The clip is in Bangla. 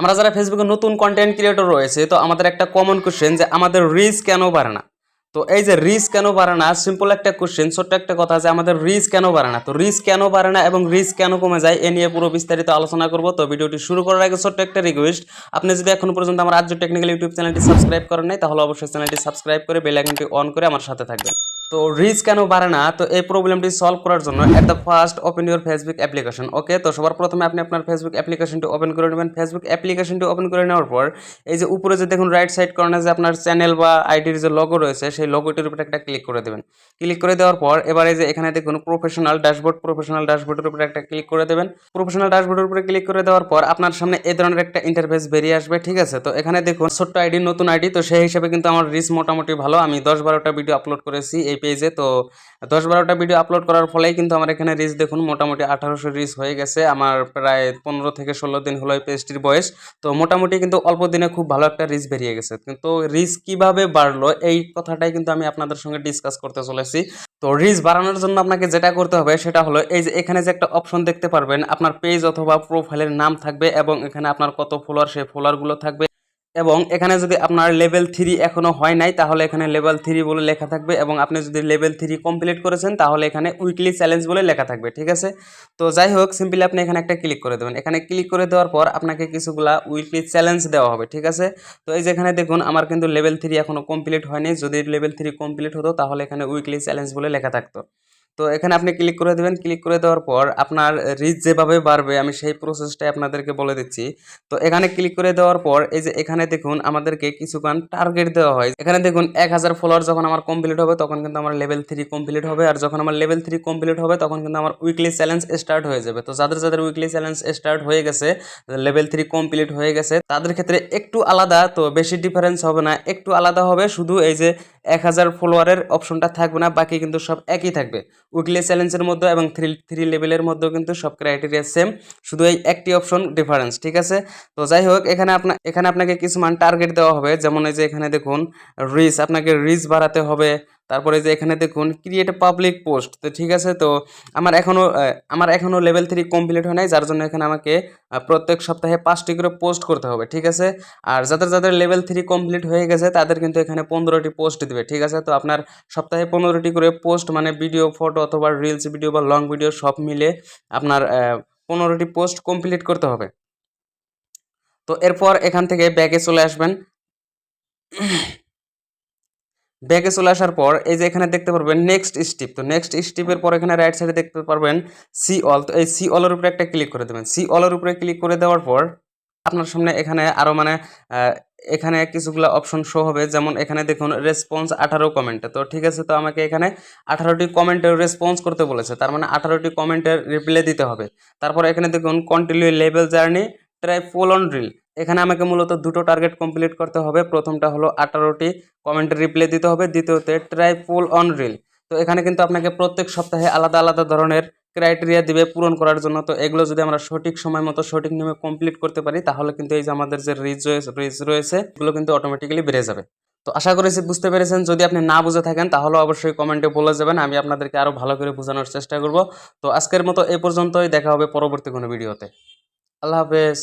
আমরা যারা ফেসবুকে নতুন কন্টেন্ট ক্রিয়েটর রয়েছে, তো আমাদের একটা কমন কোশ্চেন যে আমাদের রিচ কেন বাড়ে না? তো এই যে রিচ কেন বাড়ে না সিম্পল একটা কোশ্চেন ছোট্ট একটা কথা যে আমাদের রিচ কেন বাড়ে না? তো রিচ কেন বাড়ে না এবং রিচ কেন কমে যায়, এ নিয়ে পুরো বিস্তারিত আলোচনা করব। তো ভিডিওটি শুরু করার আগে ছোট্ট একটা রিকোয়েস্ট আপনি যদি এখনও পর্যন্ত আমার রাজ্য টেকনিক্যাল ইউটিউব চ্যানেলটি সাবস্ক্রাইব করেন নাই, তাহলে অবশ্যই চ্যানেলটি সাবস্ক্রাইব করে বেল আইকনটি অন করে আমার সাথে থাকবেন। তো রিচ কেন বাড়ে না? তো এই প্রবলেমটি সলভ করার জন্য at the first open your Facebook application okay তো সবার প্রথমে আপনি আপনার ফেসবুক অ্যাপ্লিকেশনটি ওপেন করে নেবেন। ফেসবুক অ্যাপ্লিকেশনটি ওপেন করে নেওয়ার পর, এই যে উপরে যে দেখুন রাইট সাইড কর্নারে যে আপনার চ্যানেল বা আইডির যে লগো রয়েছে, সেই লগোটির উপরে একটা ক্লিক করে দেবেন। ক্লিক করে দেওয়ার পর, এবার এই যে এখানে দেখুন প্রফেশনাল ড্যাশবোর্ড প্রফেশনাল ড্যাশবোর্ডের উপরে একটা ক্লিক করে দেবেন। প্রফেশনাল ড্যাশবোর্ডের উপরে ক্লিক করে দেওয়ার পর, আপনার সামনে এই ধরনের একটা ইন্টারফেস বেরিয়ে আসবে, ঠিক আছে? তো এখানে দেখুন ছোট্ট আইডি নতুন আইডি তো সেই হিসাবে কিন্তু আমার রিচ মোটামুটি ভালো। আমি দশ বারোটা ভিডিও আপলোড করেছি এই পেজে তো দশ বারোটা ভিডিও আপলোড করার ফলেই কিন্তু আমার এখানে রিচ দেখুন, মোটামুটি আঠারোশো রিচ হয়ে গেছে। আমার প্রায় পনেরো থেকে ষোলো দিন হলো এই পেজটির বয়স। তো মোটামুটি কিন্তু অল্প দিনে খুব ভালো একটা রিচ বেরিয়ে গেছে। কিন্তু রিচ কীভাবে বাড়লো এই কথাটাই কিন্তু আমি আপনাদের সঙ্গে ডিসকাস করতে চলেছি। তো রিচ বাড়ানোর জন্য আপনাকে যেটা করতে হবে সেটা হলো এই যে এখানে যে একটা অপশন দেখতে পারবেন, আপনার পেজ অথবা প্রোফাইলের নাম থাকবে এবং এখানে আপনার কত ফলোয়ার সেই ফলোয়ারগুলো থাকবে। এবং এখানে যদি আপনার লেভেল থ্রি এখনও হয় নাই, তাহলে এখানে লেভেল থ্রি বলে লেখা থাকবে এবং আপনি যদি লেভেল থ্রি কমপ্লিট করেছেন, তাহলে এখানে উইকলি চ্যালেঞ্জ বলে লেখা থাকবে, ঠিক আছে? তো যাই হোক সিম্পলি আপনি এখানে একটা ক্লিক করে দেবেন। এখানে ক্লিক করে দেওয়ার পর আপনাকে কিছুগুলা উইকলি চ্যালেঞ্জ দেওয়া হবে, ঠিক আছে? তো এই যেখানে দেখুন, আমার কিন্তু লেভেল থ্রি এখনও কমপ্লিট হয়নি। যদি লেভেল থ্রি কমপ্লিট হতো, তাহলে এখানে উইকলি চ্যালেঞ্জ বলে লেখা থাকতো। তো এখানে আপনি ক্লিক করে দেবেন। ক্লিক করে দেওয়ার পর আপনার রিচ যেভাবে বাড়বে, আমি সেই প্রসেসটাই আপনাদেরকে বলে দিচ্ছি। তো এখানে ক্লিক করে দেওয়ার পর এই যে এখানে দেখুন আমাদেরকে কিছুক্ষণ টার্গেট দেওয়া হয়। এখানে দেখুন এক হাজার ফলোয়ার যখন আমার কমপ্লিট হবে, তখন কিন্তু আমার লেভেল থ্রি কমপ্লিট হবে। আর যখন আমার লেভেল থ্রি কমপ্লিট হবে, তখন কিন্তু আমার উইকলি চ্যালেঞ্জ স্টার্ট হয়ে যাবে। তো যাদের যাদের উইকলি চ্যালেঞ্জ স্টার্ট হয়ে গেছে লেভেল থ্রি কমপ্লিট হয়ে গেছে, তাদের ক্ষেত্রে একটু আলাদা, তো বেশি ডিফারেন্স হবে না। একটু আলাদা হবে, শুধু এই যে এক হাজার ফলোয়ারের অপশনটা থাকবে না, বাকি কিন্তু সব একই থাকবে। উইকলি চ্যালেঞ্জের মধ্যে এবং থ্রি থ্রি লেভেলের মধ্যেও কিন্তু সব ক্রাইটেরিয়া সেম শুধু এই একটি অপশন ডিফারেন্স ঠিক আছে? তো যাই হোক, এখানে আপনার এখানে আপনাকে কিছু মান টার্গেট দেওয়া হবে, যেমন এই যে এখানে দেখুন রিচ আপনাকে রিচ বাড়াতে হবে তারপরে যে এখানে দেখুন ক্রিয়েট পাবলিক পোস্ট তো ঠিক আছে, তো আমার এখনও আমার এখনও লেভেল থ্রি কমপ্লিট হয় নাই, যার জন্য এখানে আমাকে প্রত্যেক সপ্তাহে পাঁচটি করে পোস্ট করতে হবে, ঠিক আছে? আর যাদের যাদের লেভেল থ্রি কমপ্লিট হয়ে গেছে, তাদের কিন্তু এখানে পনেরোটি পোস্ট দিবে, ঠিক আছে? তো আপনার সপ্তাহে পনেরোটি করে পোস্ট মানে ভিডিও ফটো অথবা রিলস ভিডিও বা লং ভিডিও সব মিলে আপনার পনেরোটি পোস্ট কমপ্লিট করতে হবে। তো এরপর এখান থেকে ব্যাগে চলে আসবেন। ব্যাগে চলে আসার পর, এই যে এখানে দেখতে পারবেন নেক্সট স্টেপ তো নেক্সট স্টেপের পর এখানে রাইট সাইডে দেখতে পারবেন সি অল তো এই সি অলের উপরে একটা ক্লিক করে দেবেন। সি অলের উপরে ক্লিক করে দেওয়ার পর, আপনার সামনে এখানে আরও মানে এখানে কিছুগুলো অপশন শো হবে। যেমন এখানে দেখুন রেসপন্স আঠারো কমেন্টে তো ঠিক আছে, তো আমাকে এখানে আঠারোটি কমেন্টের রেসপন্স করতে বলেছে। তার মানে আঠারোটি কমেন্টের রিপ্লাই দিতে হবে। তারপর এখানে দেখুন continue level journey try full on drill এখানে আমাকে মূলত দুটো টার্গেট কমপ্লিট করতে হবে। প্রথমটা হলো আঠারোটি কমেন্টের রিপ্লাই দিতে হবে, দ্বিতীয়তে ট্রাই ফুল অন রিল তো এখানে কিন্তু আপনাকে প্রত্যেক সপ্তাহে আলাদা আলাদা ধরনের ক্রাইটেরিয়া দিবে পূরণ করার জন্য। তো এগুলো যদি আমরা সঠিক সময় মতো সঠিক নিয়মে কমপ্লিট করতে পারি, তাহলে কিন্তু এই যে আমাদের যে রিচ রিচ রয়েছে, এগুলো কিন্তু অটোমেটিক্যালি বেড়ে যাবে। তো আশা করেছি বুঝতে পেরেছেন। যদি আপনি না বুঝে থাকেন, তাহলে অবশ্যই কমেন্টে বলে যাবেন। আমি আপনাদেরকে আরও ভালো করে বোঝানোর চেষ্টা করব। তো আজকের মতো এ পর্যন্তই। দেখা হবে পরবর্তী কোনো ভিডিওতে আল্লাহ হাফেজ।